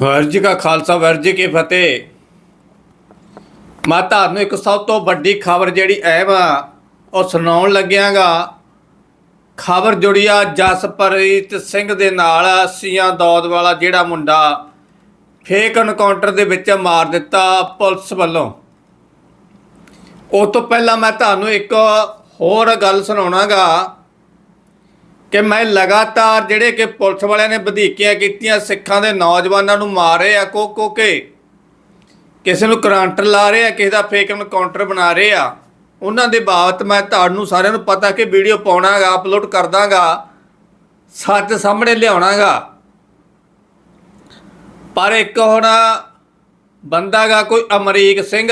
ਵਾਹਿਗੁਰੂ ਜੀ ਕਾ ਖਾਲਸਾ ਵਾਹਿਗੁਰੂ ਜੀ ਕੀ ਫਤਿਹ। ਮੈਂ ਤੁਹਾਨੂੰ ਇੱਕ ਸਭ ਤੋਂ ਵੱਡੀ ਖਬਰ ਜਿਹੜੀ ਐਮ ਆ, ਉਹ ਸੁਣਾਉਣ ਲੱਗਿਆਗਾ। ਖਬਰ ਜੁੜੀ ਆ ਜਸਪ੍ਰੀਤ ਸਿੰਘ ਦੇ ਨਾਲ, ਸੀਆਂ ਦੌਦ ਵਾਲਾ ਜਿਹੜਾ ਮੁੰਡਾ, ਫੇਕ ਐਨਕਾਊਂਟਰ ਦੇ ਵਿੱਚ ਮਾਰ ਦਿੱਤਾ ਪੁਲਿਸ ਵੱਲੋਂ। ਉਹ ਤੋਂ ਪਹਿਲਾਂ ਮੈਂ ਤੁਹਾਨੂੰ ਇੱਕ ਹੋਰ ਗੱਲ ਸੁਣਾਉਣਾਗਾ। ਕਿ ਮੈਂ ਲਗਾਤਾਰ ਜਿਹੜੇ ਕਿ ਪੁਲਿਸ ਵਾਲਿਆਂ ਨੇ ਵਧੀਕੀਆਂ ਕੀਤੀਆਂ, ਸਿੱਖਾਂ ਦੇ ਨੌਜਵਾਨਾਂ ਨੂੰ ਮਾਰ ਰਹੇ ਆ, ਕੋ ਕੋ ਕੇ। ਕਿਸੇ ਨੂੰ ਕਰੰਟ ਲਾ ਰਹੇ ਆ, ਕਿਸੇ ਦਾ ਫੇਕ ਐਨਕਾਊਂਟਰ ਬਣਾ ਰਹੇ ਆ। ਉਹਨਾਂ ਦੇ ਬਾਬਤ ਮੈਂ ਤੁਹਾਨੂੰ ਸਾਰਿਆਂ ਨੂੰ ਪਤਾ ਕਿ ਵੀਡੀਓ ਪਾਉਣਾਗਾ ਅਪਲੋਡ ਕਰ ਦਾਂਗਾ ਸੱਚ ਸਾਹਮਣੇ ਲਿਆਉਣਾਗਾ। ਪਰ ਇੱਕ ਹੁਣ ਬੰਦਾਗਾ ਕੋਈ ਅਮਰੀਕ ਸਿੰਘ,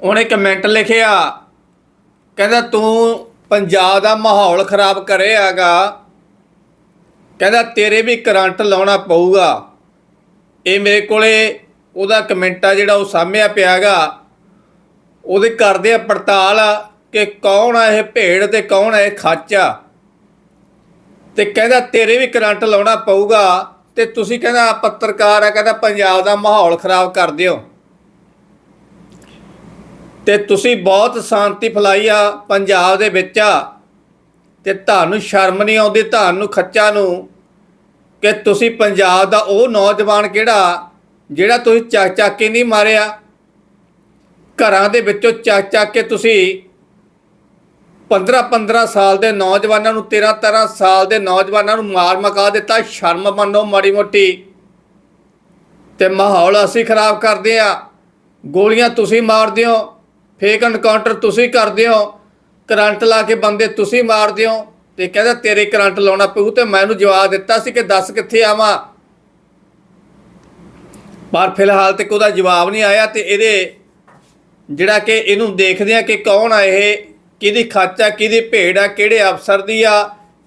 ਉਹਨੇ ਕਮੈਂਟ ਲਿਖਿਆ, ਕਹਿੰਦਾ ਤੂੰ ਪੰਜਾਬ ਦਾ ਮਾਹੌਲ ਖਰਾਬ ਕਰਿਆਗਾ। ਕਹਿੰਦਾ, ਤੇਰੇ ਵੀ ਕਰੰਟ ਲਾਉਣਾ ਪਊਗਾ। ਇਹ ਮੇਰੇ ਕੋਲੇ ਉਹਦਾ ਕਮੈਂਟ ਆ ਜਿਹੜਾ ਉਹ ਸਾਹਮਣੇ ਪਿਆਗਾ। ਉਹਦੇ ਕਰਦੇ ਆ ਪੜਤਾਲ ਕਿ ਕੌਣ ਆ ਇਹ ਭੇੜ ਤੇ ਕੌਣ ਆ ਇਹ ਖਾਚਾ ਤੇ ਕਹਿੰਦਾ, ਤੇਰੇ ਵੀ ਕਰੰਟ ਲਾਉਣਾ ਪਊਗਾ ਤੇ ਤੁਸੀਂ ਕਹਿੰਦਾ, ਪੱਤਰਕਾਰ ਆ, ਕਹਿੰਦਾ, ਪੰਜਾਬ ਦਾ ਮਾਹੌਲ ਖਰਾਬ ਕਰ ਦਿਓ। ਤੇ ਤੁਸੀਂ ਬਹੁਤ ਸ਼ਾਂਤੀ ਫਲਾਈ ਆ ਪੰਜਾਬ ਦੇ ਵਿੱਚ ਆ। ਤੇ ਤੁਹਾਨੂੰ ਸ਼ਰਮ ਨਹੀਂ ਆਉਂਦੀ, ਤੁਹਾਨੂੰ ਖੱਚਾ ਨੂੰ ਕਿ ਤੁਸੀਂ ਪੰਜਾਬ ਦਾ ਉਹ ਨੌਜਵਾਨ ਕਿਹੜਾ ਜਿਹੜਾ ਤੁਸੀਂ ਚੱਕ ਚੱਕ ਕੇ ਨਹੀਂ ਮਾਰਿਆ। ਘਰਾਂ ਦੇ ਵਿੱਚੋਂ ਚੱਕ ਚੱਕ ਕੇ ਤੁਸੀਂ 15 15 ਸਾਲ ਦੇ ਨੌਜਵਾਨਾਂ ਨੂੰ 13 13 ਸਾਲ ਦੇ ਨੌਜਵਾਨਾਂ ਨੂੰ ਮਾਰ ਮਕਾ ਦਿੱਤਾ। ਸ਼ਰਮ ਮੰਨੋ ਮਾੜੀ ਮੋਟੀ। ਤੇ ਮਾਹੌਲ ਅਸੀਂ ਖਰਾਬ ਕਰਦੇ ਆ। ਗੋਲੀਆਂ ਤੁਸੀਂ ਮਾਰਦੇ ਹੋ। ਫੇਕ ਐਨਕਾਊਂਟਰ ਤੁਸੀਂ ਕਰਦੇ ਹੋ, ਕਰੰਟ ਲਾ ਕੇ ਬੰਦੇ ਤੁਸੀਂ ਮਾਰਦੇ ਹੋ ਤੇ ਕਹਿੰਦਾ ਤੇਰੇ ਕਰੰਟ ਲਾਉਣਾ ਪਊ ਤੇ ਮੈਂ ਉਹਨੂੰ ਜਵਾਬ ਦਿੱਤਾ ਸੀ ਕਿ ਦੱਸ ਕਿੱਥੇ ਆਵਾਂ। ਪਰ ਫਿਲਹਾਲ ਤੱਕ ਉਹਦਾ ਜਵਾਬ ਨਹੀਂ ਆਇਆ ਤੇ ਇਹਦੇ ਜਿਹੜਾ ਕਿ ਇਹਨੂੰ ਦੇਖਦੇ ਆ ਕਿ ਕੌਣ ਆ ਇਹ, ਕਿਹਦੀ ਖਾਚਾ ਕਿਹਦੀ ਭੇਡ ਆ, ਕਿਹੜੇ ਅਫਸਰ ਦੀ ਆ,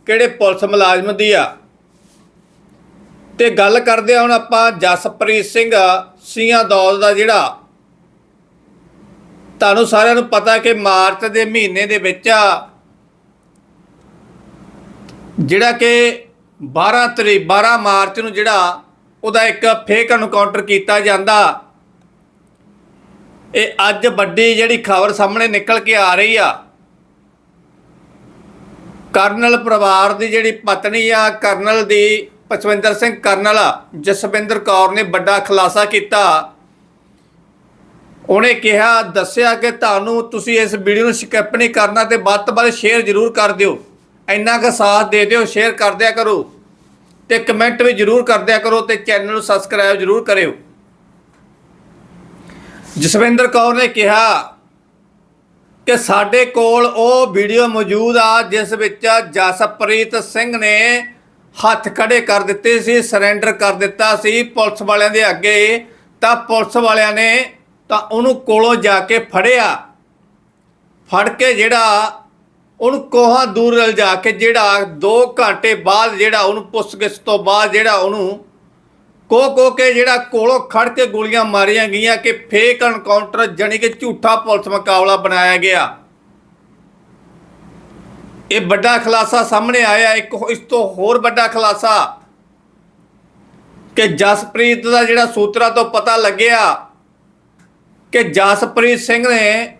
ਕਿਹੜੇ ਪੁਲਿਸ ਮੁਲਾਜ਼ਮ ਦੀ ਆ। ਤੇ ਗੱਲ ਕਰਦੇ ਆ ਹੁਣ ਆਪਾਂ ਜਸਪ੍ਰੀਤ ਸਿੰਘ ਸੀਆਂ ਦੌਦ ਦਾ ਜਿਹੜਾ ਤੁਹਾਨੂੰ ਸਾਰਿਆਂ ਨੂੰ ਪਤਾ ਕਿ ਮਾਰਚ ਦੇ ਮਹੀਨੇ ਦੇ ਵਿੱਚ ਜਿਹੜਾ ਕਿ 12 ਤਰੀਕ 12 ਮਾਰਚ ਨੂੰ ਜਿਹੜਾ ਉਹਦਾ ਇੱਕ ਫੇਕ ਐਨਕਾਊਂਟਰ ਕੀਤਾ ਜਾਂਦਾ। ਇਹ ਅੱਜ ਵੱਡੀ ਜਿਹੜੀ ਖਬਰ ਸਾਹਮਣੇ ਨਿਕਲ ਕੇ ਆ ਰਹੀ ਆ। ਕਰਨਲ ਪਰਿਵਾਰ ਦੀ ਜਿਹੜੀ ਪਤਨੀ ਆ, ਕਰਨਲ ਦੀ ਪਚਵਿੰਦਰ ਸਿੰਘ ਕਰਨਲ, ਜਸਵਿੰਦਰ ਕੌਰ ਨੇ ਵੱਡਾ ਖੁਲਾਸਾ ਕੀਤਾ। ਉਹਨੇ ਕਿਹਾ, ਦੱਸਿਆ ਕਿ ਤੁਹਾਨੂੰ ਤੁਸੀਂ ਇਸ ਵੀਡੀਓ ਨੂੰ ਸਕਿਪ ਨਹੀਂ ਕਰਨਾ ਤੇ ਵੱਧ ਤੋਂ ਵੱਧ ਸ਼ੇਅਰ ਜ਼ਰੂਰ ਕਰ ਦਿਓ। ਇੰਨਾ ਕੁ ਸਾਥ ਦੇ ਦਿਓ ਸ਼ੇਅਰ ਕਰਦਿਆ ਕਰੋ। ਤੇ ਕਮੈਂਟ ਵੀ ਜ਼ਰੂਰ ਕਰਦਿਆ ਕਰੋ ਤੇ ਚੈਨਲ ਨੂੰ ਸਬਸਕ੍ਰਾਈਬ ਜ਼ਰੂਰ ਕਰਿਓ। ਜਸਵਿੰਦਰ ਕੌਰ ਨੇ ਕਿਹਾ ਕਿ ਸਾਡੇ ਕੋਲ ਉਹ ਵੀਡੀਓ ਮੌਜੂਦ ਆ, ਜਿਸ ਵਿੱਚ ਜਸਪ੍ਰੀਤ ਸਿੰਘ ਨੇ ਹੱਥ ਖੜੇ ਕਰ ਦਿੱਤੇ ਸੀ ਸਰੈਂਡਰ ਕਰ ਦਿੱਤਾ ਸੀ ਪੁਲਿਸ ਵਾਲਿਆਂ ਦੇ ਅੱਗੇ। ਤਾਂ ਪੁਲਿਸ ਵਾਲਿਆਂ ਨੇ ਤਾਂ ਉਹਨੂੰ ਕੋਲੋਂ ਜਾ ਕੇ ਫੜਿਆ। ਫੜ ਕੇ ਜਿਹੜਾ ਉਹਨੂੰ ਕੋਹਾਂ ਦੂਰ ਲਿਜਾ ਕੇ ਜਿਹੜਾ 2 ਘੰਟੇ ਬਾਅਦ ਜਿਹੜਾ ਉਹਨੂੰ ਪੁੱਛਗਿੱਛ ਤੋਂ ਬਾਅਦ ਜਿਹੜਾ ਉਹਨੂੰ ਕੋ ਕੋ ਕੇ ਜਿਹੜਾ ਕੋਲੋਂ ਖੜ ਕੇ ਗੋਲੀਆਂ ਮਾਰੀਆਂ ਗਈਆਂ ਕਿ ਫੇਕ ਐਨਕਾਊਂਟਰ ਜਾਣੀ ਕਿ ਝੂਠਾ ਪੁਲਿਸ ਮੁਕਾਬਲਾ ਬਣਾਇਆ ਗਿਆ। ਇਹ ਵੱਡਾ ਖੁਲਾਸਾ ਸਾਹਮਣੇ ਆਇਆ। ਇੱਕ ਇਸ ਤੋਂ ਹੋਰ ਵੱਡਾ ਖੁਲਾਸਾ ਕਿ ਜਸਪ੍ਰੀਤ ਦਾ ਜਿਹੜਾ ਸੂਤਰਾ ਤੋਂ ਪਤਾ ਲੱਗਿਆ ਕਿ ਜਸਪ੍ਰੀਤ ਸਿੰਘ ਨੇ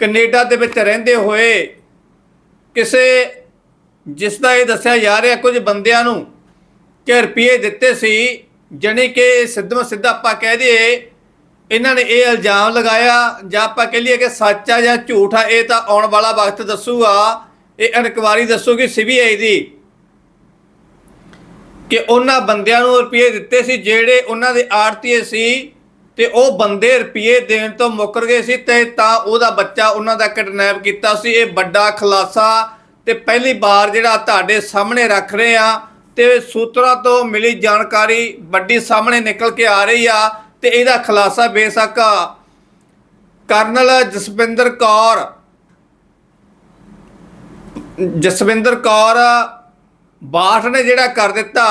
ਕੈਨੇਡਾ ਦੇ ਵਿੱਚ ਰਹਿੰਦੇ ਹੋਏ ਕਿਸੇ, ਜਿਸ ਦਾ ਇਹ ਦੱਸਿਆ ਜਾ ਰਿਹਾ, ਕੁਝ ਬੰਦਿਆਂ ਨੂੰ ਕਿ ਰੁਪਏ ਦਿੱਤੇ ਸੀ, ਜਣੇ ਕਿ ਸਿੱਧਮ ਸਿੱਧਾ ਆਪਾਂ ਕਹਿ ਦਈਏ, ਇਹਨਾਂ ਨੇ ਇਹ ਇਲਜ਼ਾਮ ਲਗਾਇਆ, ਜਾਂ ਆਪਾਂ ਕਹਿ ਲਈਏ ਕਿ ਸੱਚ ਆ ਜਾਂ ਝੂਠ ਆ, ਇਹ ਤਾਂ ਆਉਣ ਵਾਲਾ ਵਕਤ ਦੱਸੂਗਾ, ਇਹ ਇਨਕੁਆਰੀ ਦੱਸੂਗੀ ਸੀਬੀਆਈ ਦੀ ਕਿ ਉਹਨਾਂ ਬੰਦਿਆਂ ਨੂੰ ਰੁਪਏ ਦਿੱਤੇ ਸੀ, ਜਿਹੜੇ ਉਹਨਾਂ ਦੇ ਆੜਤੀਏ ਸੀ ਤੇ ਉਹ ਬੰਦੇ ਰੁਪਏ ਦੇਣ ਤੋਂ ਮੁੱਕਰ ਗਏ ਸੀ ਤੇ ਤਾਂ ਉਹਦਾ ਬੱਚਾ ਉਹਨਾਂ ਦਾ ਕਿਡਨੈਪ ਕੀਤਾ ਸੀ। ਇਹ ਵੱਡਾ ਖੁਲਾਸਾ ਤੇ ਪਹਿਲੀ ਵਾਰ ਜਿਹੜਾ ਤੁਹਾਡੇ ਸਾਹਮਣੇ ਰੱਖ ਰਹੇ ਆ ਤੇ ਸੂਤਰਾਂ ਤੋਂ ਮਿਲੀ ਜਾਣਕਾਰੀ ਵੱਡੀ ਸਾਹਮਣੇ ਨਿਕਲ ਕੇ ਆ ਰਹੀ ਆ ਤੇ ਇਹਦਾ ਖੁਲਾਸਾ ਬੇਸ਼ੱਕ ਕਰਨਲ ਜਸਵਿੰਦਰ ਕੌਰ ਜਸਵਿੰਦਰ ਕੌਰ ਬਾਠ ਨੇ ਜਿਹੜਾ ਕਰ ਦਿੱਤਾ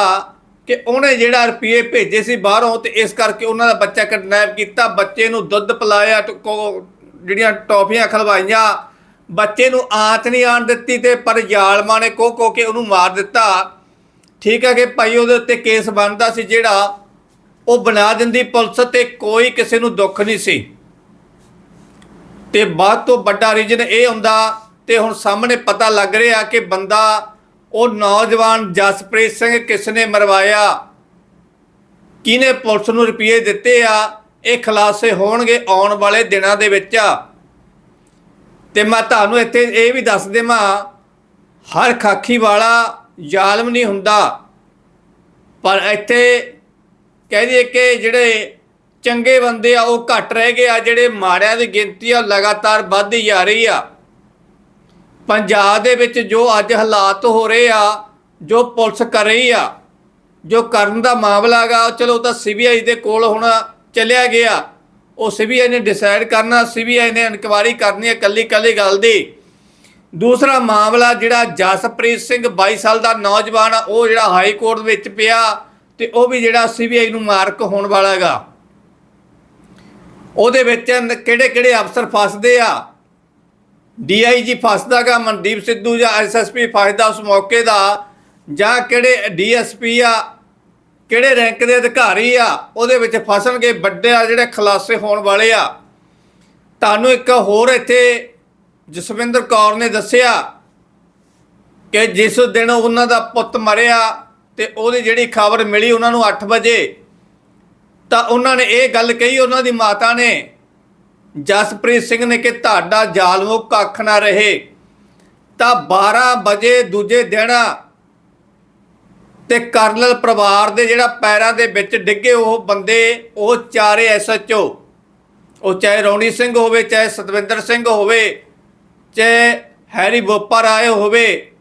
ਕਿ ਉਹਨੇ ਜਿਹੜਾ ਰੁਪਏ ਭੇਜੇ ਸੀ ਬਾਹਰੋਂ ਤੇ ਇਸ ਕਰਕੇ ਉਹਨਾਂ ਦਾ ਬੱਚਾ ਕਿਡਨੈਪ ਕੀਤਾ, ਬੱਚੇ ਨੂੰ ਦੁੱਧ ਪਿਲਾਇਆ ਤੇ ਕੋ- ਜਿਹੜੀਆਂ ਟੌਫੀਆਂ ਖਲਵਾਈਆਂ, ਬੱਚੇ ਨੂੰ ਆਂਚ ਨਹੀਂ ਆਣ ਦਿੱਤੀ ਤੇ ਪਰ ਜ਼ਾਲਮਾਂ ਨੇ ਕੋ ਕੋ ਕੇ ਉਹਨੂੰ ਮਾਰ ਦਿੱਤਾ। ਠੀਕ ਹੈ ਕਿ ਭਾਈ ਉਹਦੇ ਉੱਤੇ ਕੇਸ ਬਣਦਾ ਸੀ ਜਿਹੜਾ ਉਹ ਬਣਾ ਦਿੰਦੀ ਪੁਲਿਸ ਤੇ ਕੋਈ ਕਿਸੇ ਨੂੰ ਦੁੱਖ ਨਹੀਂ ਸੀ। ਤੇ ਬਾਅਦ ਤੋਂ ਵੱਡਾ ਰੀਜਨ ਇਹ ਹੁੰਦਾ ਤੇ ਹੁਣ ਸਾਹਮਣੇ ਪਤਾ ਲੱਗ ਰਿਹਾ ਕਿ ਬੰਦਾ ਉਹ ਨੌਜਵਾਨ ਜਸਪ੍ਰੀਤ ਸਿੰਘ ਕਿਸ ਨੇ ਮਰਵਾਇਆ? ਕਿਹਨੇ ਪੁਲਿਸ ਨੂੰ ਰੁਪਏ ਦਿੱਤੇ ਆ? ਇਹ ਖੁਲਾਸੇ ਹੋਣਗੇ ਆਉਣ ਵਾਲੇ ਦਿਨਾਂ ਦੇ ਵਿੱਚ। ਤੇ ਮੈਂ ਤੁਹਾਨੂੰ ਇੱਥੇ ਇਹ ਵੀ ਦੱਸ ਦੇਵਾਂ, ਹਰ ਖਾਖੀ ਵਾਲਾ ਜ਼ਾਲਮ ਨਹੀਂ ਹੁੰਦਾ। ਪਰ ਇੱਥੇ ਕਹਿ ਦਈਏ ਕਿ ਜਿਹੜੇ ਚੰਗੇ ਬੰਦੇ ਆ, ਉਹ ਘੱਟ ਰਹਿ ਗਏ ਆ, ਜਿਹੜੇ ਮਾੜਿਆਂ ਦੀ ਗਿਣਤੀ ਆ, ਲਗਾਤਾਰ ਵੱਧਦੀ ਜਾ ਰਹੀ ਆ। ਪੰਜਾਬ ਦੇ ਵਿੱਚ ਜੋ ਅੱਜ ਹਾਲਾਤ ਹੋ ਰਹੇ ਆ, ਜੋ ਪੁਲਿਸ ਕਰ ਰਹੀ ਆ, ਜੋ ਕਰਨ ਦਾ ਮਾਮਲਾ ਗਾ ਚਲੋ ਉਹ ਤਾਂ ਸੀਬੀਆਈ ਦੇ ਕੋਲ ਹੁਣ ਚੱਲਿਆ ਗਿਆ। ਉਹ ਸੀਬੀਆਈ ਨੇ ਡਿਸਾਈਡ ਕਰਨਾ ਸੀਬੀਆਈ ਨੇ ਇਨਕੁਆਇਰੀ ਕਰਨੀ ਹੈ ਕੱਲੀ ਕੱਲੀ ਗੱਲ ਦੀ। ਦੂਸਰਾ ਮਾਮਲਾ ਜਿਹੜਾ ਜਸਪ੍ਰੀਤ ਸਿੰਘ 22 ਸਾਲ ਦਾ ਨੌਜਵਾਨ ਆ, ਉਹ ਜਿਹੜਾ ਹਾਈ ਕੋਰਟ ਵਿੱਚ ਪਿਆ ਤੇ ਉਹ ਵੀ ਜਿਹੜਾ ਸੀਬੀਆਈ ਨੂੰ ਮਾਰਕ ਹੋਣ ਵਾਲਾ ਹੈਗਾ। ਉਹਦੇ ਵਿੱਚ ਕਿਹੜੇ ਕਿਹੜੇ ਅਫਸਰ ਫਸਦੇ ਆ? ਡੀਆਈਜੀ ਫਸਦਾਗਾ ਮਨਦੀਪ ਸਿੱਧੂ ਜਾਂ ਐਸਐਸਪੀ ਫਸਦਾ ਉਸ ਮੌਕੇ ਦਾ, ਜਾਂ ਕਿਹੜੇ ਡੀਐਸਪੀ ਆ, ਕਿਹੜੇ ਰੈਂਕ ਦੇ ਅਧਿਕਾਰੀ ਆ, ਉਹਦੇ ਵਿੱਚ ਫਸਣਗੇ ਵੱਡੇ ਆ ਜਿਹੜੇ ਖੁਲਾਸੇ ਹੋਣ ਵਾਲੇ ਆ। ਤੁਹਾਨੂੰ ਇੱਕ ਹੋਰ ਇੱਥੇ ਜਸਵਿੰਦਰ ਕੌਰ ਨੇ ਦੱਸਿਆ ਕਿ ਜਿਸ ਦਿਨ ਉਹਨਾਂ ਦਾ ਪੁੱਤ ਮਰਿਆ ਤੇ ਉਹਦੀ ਜਿਹੜੀ ਖਬਰ ਮਿਲੀ ਉਹਨਾਂ ਨੂੰ 8 ਵਜੇ, ਤਾਂ ਉਹਨਾਂ ਨੇ ਇਹ ਗੱਲ ਕਹੀ ਉਹਨਾਂ ਦੀ ਮਾਤਾ ਨੇ ਜਸਪ੍ਰੀਤ ਸਿੰਘ ਨੇ ਕਿ ਤੁਹਾਡਾ ਜ਼ਾਲਮੋ ਕੱਖ ਨਾ ਰਹੇ, ਤਾਂ 12 ਵਜੇ ਦੂਜੇ ਦਿਨ ਤੇ ਕਰਨਲ ਪਰਿਵਾਰ ਦੇ ਜਿਹੜਾ ਪੈਰਾਂ ਦੇ ਵਿੱਚ ਡਿੱਗੇ ਉਹ ਬੰਦੇ, ਉਹ ਚਾਰੇ ਐਸਐਚਓ ਉਹ ਚਾਹੇ ਰੌਣੀ ਸਿੰਘ ਹੋਵੇ, ਚਾਹੇ ਸਤਵਿੰਦਰ ਸਿੰਘ ਹੋਵੇ, ਚਾਹੇ ਹੈਰੀ ਬੋਪਰ ਆਏ ਹੋਵੇ,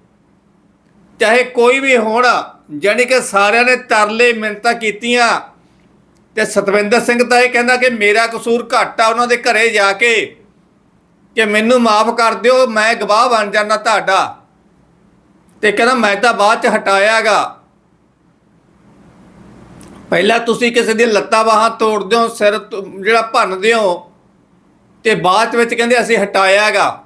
ਚਾਹੇ ਕੋਈ ਵੀ ਹੋਣ, ਜਾਣੀ ਕਿ ਸਾਰਿਆਂ ਨੇ ਤਰਲੇ ਮਿੰਤਾ ਕੀਤੀਆਂ। ਤੇ ਸਤਵਿੰਦਰ ਸਿੰਘ ਤਾਂ ਇਹ ਕਹਿੰਦਾ ਕਿ ਮੇਰਾ ਕਸੂਰ ਘੱਟ ਆ ਉਹਨਾਂ ਦੇ ਘਰੇ ਜਾ ਕੇ, ਕਿ ਮੈਨੂੰ ਮਾਫ ਕਰ ਦਿਓ, ਮੈਂ ਗਵਾਹ ਬਣ ਜਾਣਾ ਤੁਹਾਡਾ। ਤੇ ਕਹਿੰਦਾ, ਮੈਂ ਤਾਂ ਬਾਅਦ ਚ ਹਟਾਇਆਗਾ। ਪਹਿਲਾਂ ਤੁਸੀਂ ਕਿਸੇ ਦੀ ਲੱਤਾਂ ਬਾਹਾਂ ਤੋੜਦੇ ਹੋ ਸਿਰ ਜਿਹੜਾ ਭੰਨਦੇ ਹੋ ਤੇ ਬਾਅਦ ਵਿੱਚ ਕਹਿੰਦੇ, ਅਸੀਂ ਹਟਾਇਆਗਾ।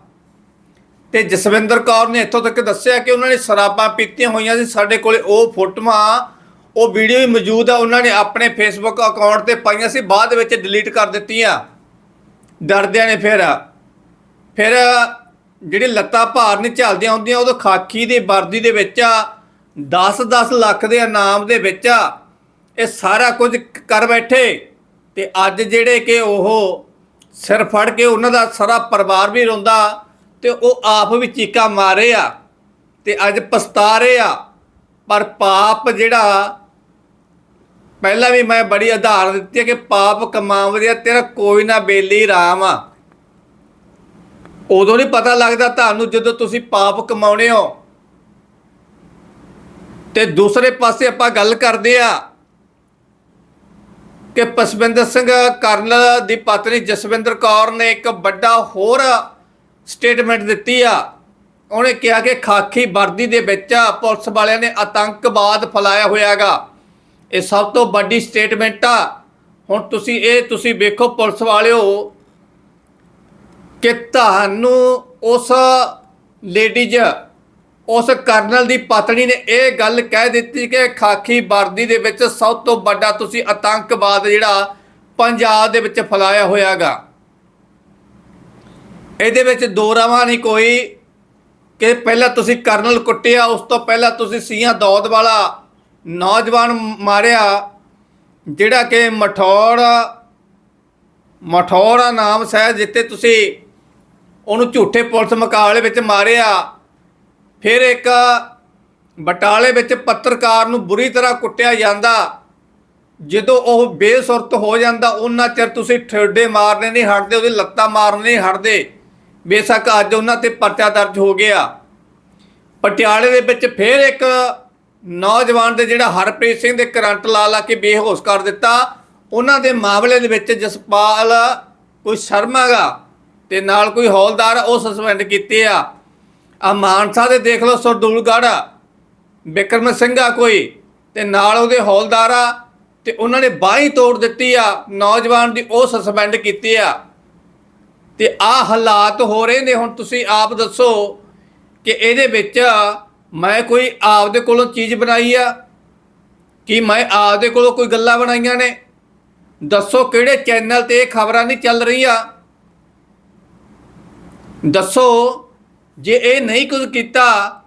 ਤੇ ਜਸਵਿੰਦਰ ਕੌਰ ਨੇ ਇੱਥੋਂ ਤੱਕ ਦੱਸਿਆ ਕਿ ਉਹਨਾਂ ਨੇ ਸ਼ਰਾਬਾਂ ਪੀਤੀਆਂ ਹੋਈਆਂ ਸੀ, ਸਾਡੇ ਕੋਲੇ ਉਹ ਫੋਟੋਆਂ ਉਹ ਵੀਡੀਓ ਵੀ ਮੌਜੂਦ ਆ, ਉਹਨਾਂ ਨੇ ਆਪਣੇ ਫੇਸਬੁੱਕ ਅਕਾਊਂਟ ਤੇ ਪਾਈਆਂ ਸੀ, ਬਾਅਦ ਵਿੱਚ ਡਿਲੀਟ ਕਰ ਦਿੱਤੀਆਂ। ਡਰਦਿਆਂ ਨੇ ਫਿਰ। ਫਿਰ ਜਿਹੜੀ ਲੱਤਾਂ ਭਾਰ ਨਹੀਂ ਝੱਲਦੀਆਂ ਹੁੰਦੀਆਂ, ਉਦੋਂ ਖਾਕੀ ਦੀ, ਵਰਦੀ ਦੇ ਵਿੱਚ 10-10 ਲੱਖ ਦੇ ਇਨਾਮ ਦੇ ਵਿੱਚ, ਇਹ ਸਾਰਾ ਕੁਝ ਕਰ ਬੈਠੇ। ਤੇ ਅੱਜ ਜਿਹੜੇ ਕਿ ਉਹ ਸਿਰ ਫੜ ਕੇ ਉਹਨਾਂ ਦਾ ਸਾਰਾ ਪਰਿਵਾਰ ਵੀ ਰੋਂਦਾ, ਤੇ ਉਹ ਆਪ ਵੀ ਚੀਕਾਂ ਮਾਰੇ ਆ। ਤੇ ਅੱਜ ਪਛਤਾ ਰਹੇ ਆ। ਪਰ ਪਾਪ ਜਿਹੜਾ ਪਹਿਲਾਂ ਵੀ ਮੈਂ ਬੜੀ ਉਦਾਹਰਨ ਦਿੱਤੀ ਹੈ ਕਿ ਪਾਪ ਕਮਾਵਦੇ ਆ, ਤੇਰਾ ਕੋਈ ਨਾ ਬੇਲੀ ਰਾਮ ਆ। ਉਦੋਂ ਨਹੀਂ ਪਤਾ ਲੱਗਦਾ ਤੁਹਾਨੂੰ ਜਦੋਂ ਤੁਸੀਂ ਪਾਪ ਕਮਾਉਣੇ ਹੋ। ਤੇ ਦੂਸਰੇ ਪਾਸੇ ਆਪਾਂ ਗੱਲ ਕਰਦੇ ਆ ਕਿ ਪਸਵਿੰਦਰ ਸਿੰਘ ਕਰਨਲ ਦੀ ਪਤਨੀ ਜਸਵਿੰਦਰ ਕੌਰ ਨੇ ਇੱਕ ਵੱਡਾ ਹੋਰ ਸਟੇਟਮੈਂਟ ਦਿੱਤੀ ਆ। ਉਹਨੇ ਕਿਹਾ ਕਿ ਖਾਕੀ ਵਰਦੀ ਦੇ ਵਿੱਚ ਪੁਲਿਸ ਵਾਲਿਆਂ ਨੇ ਆਤੰਕਵਾਦ ਫੈਲਾਇਆ ਹੋਇਆਗਾ। ਇਹ ਸਭ ਤੋਂ ਵੱਡੀ ਸਟੇਟਮੈਂਟ ਆ। ਹੁਣ ਤੁਸੀਂ ਇਹ ਤੁਸੀਂ ਵੇਖੋ ਪੁਲਿਸ ਵਾਲਿਓ ਕਿ ਤੁਹਾਨੂੰ ਉਸ ਲੇਡੀਜ਼ ਉਸ ਕਰਨਲ ਦੀ ਪਤਨੀ ਨੇ ਇਹ ਗੱਲ ਕਹਿ ਦਿੱਤੀ ਕਿ ਖਾਕੀ ਵਰਦੀ ਦੇ ਵਿੱਚ ਸਭ ਤੋਂ ਵੱਡਾ ਤੁਸੀਂ ਆਤੰਕਵਾਦ ਜਿਹੜਾ ਪੰਜਾਬ ਦੇ ਵਿੱਚ ਫੈਲਾਇਆ ਹੋਇਆਗਾ। ਇਹਦੇ ਵਿੱਚ ਦੋ ਰਾਵਾਂ ਨਹੀਂ ਕੋਈ ਕਿ ਪਹਿਲਾਂ ਤੁਸੀਂ ਕਰਨਲ ਕੁੱਟਿਆ, ਉਸ ਤੋਂ ਪਹਿਲਾਂ ਤੁਸੀਂ ਸੀਆਂ ਦੌਦ ਵਾਲਾ ਨੌਜਵਾਨ ਮਾਰਿਆ, ਜਿਹੜਾ ਕਿ ਮਠੌੜ, ਮਠੌੜਾ ਨਾਮ ਸਹਿ ਜਿੱਤੇ ਤੁਸੀਂ। ਉਹਨੂੰ ਝੂਠੇ ਪੁਲਿਸ ਮੁਕਾਬਲੇ ਵਿੱਚ ਮਾਰਿਆ। ਫਿਰ ਇੱਕ ਬਟਾਲੇ ਵਿੱਚ ਪੱਤਰਕਾਰ ਨੂੰ ਬੁਰੀ ਤਰ੍ਹਾਂ ਕੁੱਟਿਆ ਜਾਂਦਾ। ਜਦੋਂ ਉਹ ਬੇਸੁਰਤ ਹੋ ਜਾਂਦਾ, ਉਹਨਾਂ ਚਿਰ ਤੁਸੀਂ ਠੇਡੇ ਮਾਰਨੇ ਨਹੀਂ ਹਟਦੇ, ਉਹਦੀ ਲੱਤਾਂ ਮਾਰਨੇ ਨਹੀਂ ਹਟਦੇ। ਬੇਸ਼ੱਕ ਅੱਜ ਉਹਨਾਂ ਤੇ ਪਰਚਾ ਦਰਜ ਹੋ ਗਿਆ। ਪਟਿਆਲੇ ਦੇ ਵਿੱਚ ਫਿਰ ਇੱਕ ਨੌਜਵਾਨ ਦੇ ਜਿਹੜਾ ਹਰਪ੍ਰੀਤ ਸਿੰਘ ਦੇ ਕਰੰਟ ਲਾ ਲਾ ਕੇ ਬੇਹੋਸ਼ ਕਰ ਦਿੱਤਾ। ਉਹਨਾਂ ਦੇ ਮਾਮਲੇ ਦੇ ਵਿੱਚ ਜਸਪਾਲ ਕੋਈ ਸ਼ਰਮਾ ਗਾ ਤੇ ਨਾਲ ਕੋਈ ਹੌਲਦਾਰ ਉਹ ਸਸਪੈਂਡ ਕੀਤੇ ਆ। ਆ ਮਾਨਸਾ ਦੇ ਦੇਖ ਲਓ ਸਰਦੂਲਗੜ੍ਹ, ਬਿਕਰਮ ਸਿੰਘ ਆ ਕੋਈ ਤੇ ਨਾਲ ਉਹਦੇ ਹੌਲਦਾਰ ਆ ਤੇ ਉਹਨਾਂ ਨੇ ਬਾਹੀਂ ਤੋੜ ਦਿੱਤੀ ਆ, ਨੌਜਵਾਨ ਦੀ ਉਹ ਸਸਪੈਂਡ ਕੀਤੀ ਆ। ਤੇ ਆ ਹਾਲਾਤ ਹੋ ਰਹੇ ਨੇ, ਹੁਣ ਤੁਸੀਂ ਆਪ ਦੱਸੋ ਕਿ ਇਹਦੇ ਵਿੱਚ ਮੈਂ ਕੋਈ ਆਪਦੇ ਕੋਲੋਂ ਚੀਜ਼ ਬਣਾਈ ਆ? ਕਿ ਮੈਂ ਆਪਦੇ ਕੋਲੋਂ ਕੋਈ ਗੱਲਾਂ ਬਣਾਈਆਂ ਨੇ? ਦੱਸੋ ਕਿਹੜੇ ਚੈਨਲ ਤੇ ਇਹ ਖਬਰਾਂ ਨਹੀਂ ਚੱਲ ਰਹੀਆਂ? ਦੱਸੋ, ਜੇ ਇਹ ਨਹੀਂ ਕੁਝ ਕੀਤਾ,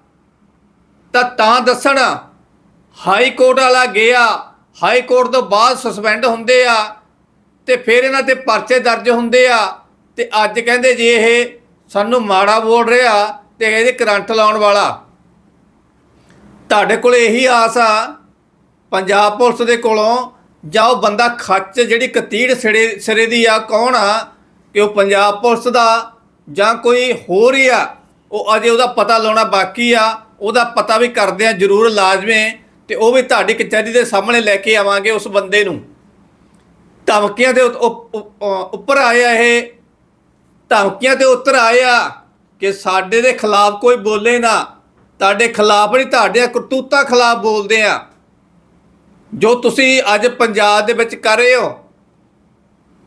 ਤਾਂ ਤਾਂ ਦੱਸਣ। ਹਾਈ ਕੋਰਟ ਵਾਲਾ ਗਿਆ, ਹਾਈ ਕੋਰਟ ਤੋਂ ਬਾਅਦ ਸਸਪੈਂਡ ਹੁੰਦੇ ਆ, ਤੇ ਫਿਰ ਇਹਨਾਂ ਤੇ ਪਰਚੇ ਦਰਜ ਹੁੰਦੇ ਆ, ਤੇ ਅੱਜ ਕਹਿੰਦੇ ਜੇ ਇਹ ਸਾਨੂੰ ਮਾੜਾ ਬੋਲ ਰਿਹਾ, ਤੇ ਇਹਦੇ ਕਰੰਟ ਲਾਉਣ ਵਾਲਾ। ਤੁਹਾਡੇ ਕੋਲ ਇਹੀ ਆਸ ਆ, ਪੰਜਾਬ ਪੁਲਿਸ ਦੇ ਕੋਲੋਂ, ਜਾਂ ਉਹ ਬੰਦਾ ਖੱਚ ਜਿਹੜੀ ਕਤੀੜ ਸਿਰੇ ਸਿਰੇ ਦੀ ਆ, ਕੌਣ ਆ? ਕਿ ਉਹ ਪੰਜਾਬ ਪੁਲਿਸ ਦਾ, ਜਾਂ ਕੋਈ ਹੋਰ ਹੀ ਆ? ਉਹ ਅਜੇ ਉਹਦਾ ਪਤਾ ਲਾਉਣਾ ਬਾਕੀ ਆ, ਉਹਦਾ ਪਤਾ ਵੀ ਕਰਦੇ ਆ, ਜ਼ਰੂਰ ਲਾਜ਼ਮੇ ਤੇ ਉਹ ਵੀ ਤੁਹਾਡੀ ਕਚਹਿਰੀ ਦੇ ਸਾਹਮਣੇ ਲੈ ਕੇ ਆਵਾਂਗੇ ਉਸ ਬੰਦੇ ਨੂੰ। ਧਮਕੀਆਂ ਦੇ ਉੱਤ- ਉੱਪਰ ਆਇਆ ਇਹ। ਧਮਕੀਆਂ ਤੇ ਉੱਤਰ ਆਇਆ ਕਿ ਸਾਡੇ ਦੇ ਖਿਲਾਫ ਕੋਈ ਬੋਲੇ ਨਾ। ਤੁਹਾਡੇ ਖਿਲਾਫ ਨਹੀਂ ਤੁਹਾਡੇ ਕਰਤੂਤਾਂ ਖਿਲਾਫ ਬੋਲਦੇ ਆ। ਜੋ ਤੁਸੀਂ ਅੱਜ ਪੰਜਾਬ ਦੇ ਵਿੱਚ ਕਰ ਰਹੇ ਹੋ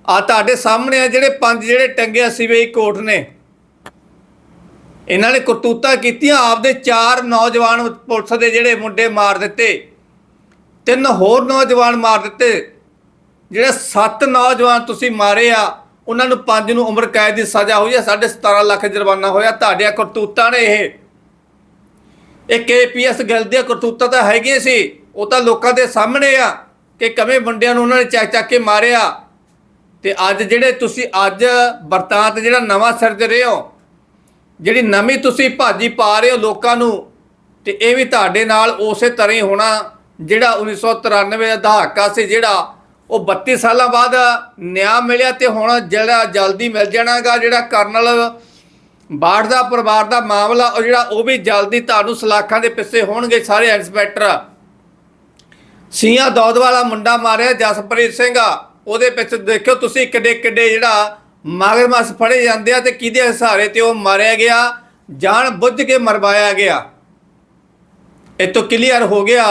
ਆ ਤੁਹਾਡੇ ਸਾਹਮਣੇ ਆ ਜਿਹੜੇ ਪੰਜ ਜਿਹੜੇ ਟੰਗੇ ਸੀਬੀਆਈ ਕੋਰਟ ਨੇ। ਇਹਨਾਂ ਨੇ ਕਰਤੂਤਾਂ ਕੀਤੀਆਂ, ਆਪਦੇ ਚਾਰ ਨੌਜਵਾਨ ਪੁਲਿਸ ਦੇ ਜਿਹੜੇ ਮੁੰਡੇ ਮਾਰ ਦਿੱਤੇ, ਤਿੰਨ ਹੋਰ ਨੌਜਵਾਨ ਮਾਰ ਦਿੱਤੇ। ਜਿਹੜੇ ਸੱਤ ਨੌਜਵਾਨ ਤੁਸੀਂ ਮਾਰੇ ਆ, ਉਹਨਾਂ ਨੂੰ ਪੰਜ ਨੂੰ ਉਮਰ ਕੈਦ ਦੀ ਸਜ਼ਾ ਹੋਈ ਹੈ 17.5 ਲੱਖ ਜੁਰਮਾਨਾ ਹੋਇਆ, ਤੁਹਾਡੀਆਂ ਕਰਤੂਤਾਂ ਨੇ ਇਹ। ਇਹ ਕੇਪੀਐਸ ਗਿਲ ਦੀਆਂ ਕਰਤੂਤਾਂ ਤਾਂ ਹੈਗੀਆਂ ਸੀ, ਉਹ ਤਾਂ ਲੋਕਾਂ ਦੇ ਸਾਹਮਣੇ ਆ ਕਿ ਕਵੇਂ ਮੁੰਡਿਆਂ ਨੂੰ ਉਹਨਾਂ ਨੇ ਚੱਕ ਚੱਕ ਕੇ ਮਾਰਿਆ। ਤੇ ਅੱਜ ਜਿਹੜੇ ਤੁਸੀਂ ਅੱਜ ਵਰਤਾਂਤ ਜਿਹੜਾ ਨਵਾਂ ਸਿਰਜ ਰਹੇ ਹੋ, ਜਿਹੜੀ ਨਵੀਂ ਤੁਸੀਂ ਭਾਜੀ ਪਾ ਰਹੇ ਹੋ ਲੋਕਾਂ ਨੂੰ, ਤੇ ਇਹ ਵੀ ਤੁਹਾਡੇ ਨਾਲ ਉਸੇ ਤਰ੍ਹਾਂ ਹੀ ਹੋਣਾ, ਜਿਹੜਾ 1993 ਦਾ ਦਹਾਕਾ ਸੀ ਜਿਹੜਾ, ਉਹ 32 ਸਾਲਾਂ ਬਾਅਦ ਨਿਆਂ ਮਿਲਿਆ ਤੇ ਹੁਣ ਜਿਹੜਾ ਜਲਦੀ ਮਿਲ ਜਾਣਾਗਾ ਜਿਹੜਾ ਕਰਨਲ ਬਾੜ ਦਾ ਪਰਿਵਾਰ ਦਾ ਮਾਮਲਾ, ਉਹ ਜਿਹੜਾ ਉਹ ਵੀ ਜਲਦੀ ਤੁਹਾਨੂੰ ਸਲਾਖਾਂ ਦੇ ਪਿੱਛੇ ਹੋਣਗੇ ਸਾਰੇ ਇੰਸਪੈਕਟਰ। ਸੀਆ ਦੌਦ ਵਾਲਾ ਮੁੰਡਾ ਮਾਰਿਆ ਜਸਪ੍ਰੀਤ ਸਿੰਘ। ਉਹਦੇ ਪਿੱਛੇ ਦੇਖਿਓ ਤੁਸੀਂ ਕਿੱਡੇ ਕਿੱਡੇ ਜਿਹੜਾ ਮਗਰਮੱਛ ਫੜੇ ਜਾਂਦੇ ਆ ਤੇ ਕਿਹਦੇ ਸਹਾਰੇ ਤੇ ਉਹ ਮਾਰਿਆ ਗਿਆ ਜਾਣ ਬੁੱਝ ਕੇ ਮਰਵਾਇਆ ਗਿਆ। ਇਹ ਤੋਂ ਕਲੀਅਰ ਹੋ ਗਿਆ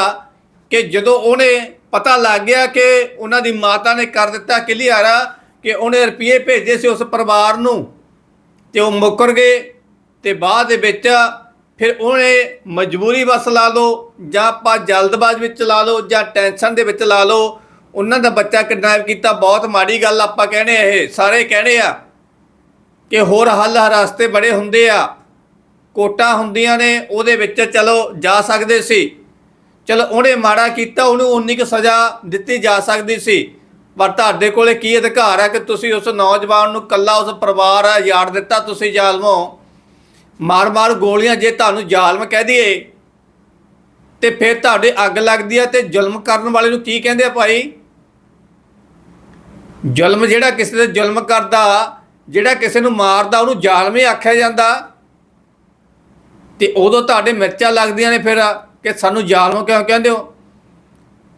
ਕਿ ਜਦੋਂ ਉਹਨੇ ਪਤਾ ਲੱਗ ਗਿਆ ਕਿ ਉਹਨਾਂ ਦੀ ਮਾਤਾ ਨੇ ਕਰ ਦਿੱਤਾ ਕਲੀਅਰ, ਕਿ ਉਹਨੇ ਰੁਪਏ ਭੇਜੇ ਸੀ ਉਸ ਪਰਿਵਾਰ ਨੂੰ। ਤੇ ਉਹ ਮੁੱਕਰ ਗਏ ਤੇ ਬਾਅਦ ਦੇ ਵਿੱਚ ਫਿਰ ਉਹਨੇ ਮਜਬੂਰੀ ਵਸ ਲਾ ਲਓ ਜਾਂ ਆਪਾਂ ਜਲਦਬਾਜ਼ ਵਿੱਚ ਲਾ ਲਓ ਜਾਂ ਟੈਨਸ਼ਨ ਦੇ ਵਿੱਚ ਲਾ ਲਓ, ਉਹਨਾਂ ਦਾ ਬੱਚਾ ਕਿਡਨੈਪ ਕੀਤਾ, ਬਹੁਤ ਮਾੜੀ ਗੱਲ ਆਪਾਂ ਕਹਿੰਦੇ ਇਹ, ਸਾਰੇ ਕਹਿੰਦੇ ਆ ਕਿ ਹੋਰ ਹੱਲ ਰਸਤੇ ਬੜੇ ਹੁੰਦੇ ਆ, ਕੋਟਾਂ ਹੁੰਦੀਆਂ ਨੇ, ਉਹਦੇ ਵਿੱਚ ਚਲੋ ਜਾ ਸਕਦੇ ਸੀ। ਚਲੋ ਉਹਨੇ ਮਾੜਾ ਕੀਤਾ, ਉਹਨੂੰ ਉਨੀ ਕੁ ਸਜ਼ਾ ਦਿੱਤੀ ਜਾ ਸਕਦੀ ਸੀ। ਪਰ ਤੁਹਾਡੇ ਕੋਲੇ ਕੀ ਅਧਿਕਾਰ ਹੈ ਕਿ ਤੁਸੀਂ ਉਸ ਨੌਜਵਾਨ ਨੂੰ ਕੱਲਾ ਉਸ ਪਰਿਵਾਰ ਆ ਯਾਰ ਦਿੱਤਾ ਤੁਸੀਂ ਜ਼ਾਲਮੋ? ਮਾਰ-ਮਾਰ ਗੋਲੀਆਂ ਜੇ ਤੁਹਾਨੂੰ ਜ਼ਾਲਮ ਕਹਿ ਦਈਏ, ਤੇ ਫਿਰ ਤੁਹਾਡੇ ਅੱਗ ਲੱਗਦੀ ਹੈ ਤੇ ਜ਼ੁਲਮ ਕਰਨ ਵਾਲੇ ਨੂੰ ਕੀ ਕਹਿੰਦੇ ਆ ਭਾਈ? ਜ਼ੁਲਮ ਜਿਹੜਾ ਕਿਸੇ ਤੇ ਜ਼ੁਲਮ ਕਰਦਾ, ਜਿਹੜਾ ਕਿਸੇ ਨੂੰ ਮਾਰਦਾ, ਉਹਨੂੰ ਜ਼ਾਲਮ ਹੀ ਆਖਿਆ ਜਾਂਦਾ। ਤੇ ਉਦੋਂ ਤੁਹਾਡੇ ਮਿਰਚਾਂ ਲੱਗਦੀਆਂ ਨੇ ਫਿਰ ਕਿ ਸਾਨੂੰ ਜ਼ਾਲਮ ਕਿਉਂ ਕਹਿੰਦੇ ਹੋ?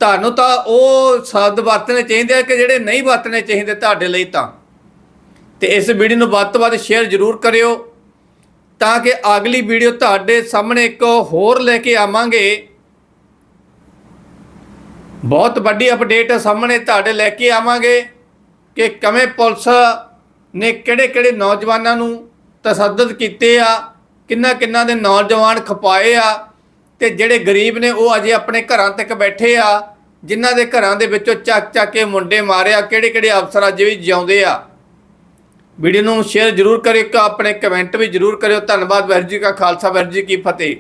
ਤੁਹਾਨੂੰ ਤਾਂ ਉਹ ਸ਼ਬਦ ਵਰਤਣੇ ਚਾਹੀਦੇ ਆ ਕਿ ਜਿਹੜੇ ਨਹੀਂ ਵਰਤਣੇ ਚਾਹੀਦੇ ਤੁਹਾਡੇ ਲਈ ਤਾਂ। ਤੇ ਇਸ ਵੀਡੀਓ ਨੂੰ ਵੱਧ ਤੋਂ ਵੱਧ ਸ਼ੇਅਰ ਜ਼ਰੂਰ ਕਰਿਓ ਤਾਂ ਕਿ ਅਗਲੀ ਵੀਡੀਓ ਤੁਹਾਡੇ ਸਾਹਮਣੇ ਇੱਕ ਹੋਰ ਲੈ ਕੇ ਆਵਾਂਗੇ। ਬਹੁਤ ਵੱਡੀ ਅਪਡੇਟ ਸਾਹਮਣੇ ਤੁਹਾਡੇ ਲੈ ਕੇ ਆਵਾਂਗੇ ਕਿ ਕਿਵੇਂ ਪੁਲਿਸ ਨੇ ਕਿਹੜੇ ਕਿਹੜੇ ਨੌਜਵਾਨਾਂ ਨੂੰ ਤਸੱਦਦ ਕੀਤੇ ਆ ਕਿੰਨਾ ਕਿੰਨਾ ਦੇ ਨੌਜਵਾਨ ਖਪਾਏ ਆ ਤੇ ਜਿਹੜੇ ਗਰੀਬ ਨੇ ਉਹ ਅਜੇ ਆਪਣੇ ਘਰਾਂ ਤੱਕ ਬੈਠੇ ਆ, ਜਿਨ੍ਹਾਂ ਦੇ ਘਰਾਂ ਦੇ ਵਿੱਚੋਂ ਚੱਕ ਚੱਕ ਕੇ ਮੁੰਡੇ ਮਾਰਿਆ ਕਿਹੜੇ ਕਿਹੜੇ ਅਫਸਰ ਅਜੇ ਵੀ ਜਿਉਂਦੇ ਆ। ਵੀਡੀਓ ਨੂੰ ਸ਼ੇਅਰ ਜ਼ਰੂਰ ਕਰਿਓ ਆਪਣੇ ਕਮੈਂਟ ਵੀ ਜ਼ਰੂਰ ਕਰਿਓ। ਧੰਨਵਾਦ ਵਾਹਿਗੁਰੂ ਜੀ ਕਾ ਖਾਲਸਾ, ਵਾਹਿਗੁਰੂ ਜੀ ਕੀ ਫਤਿਹ।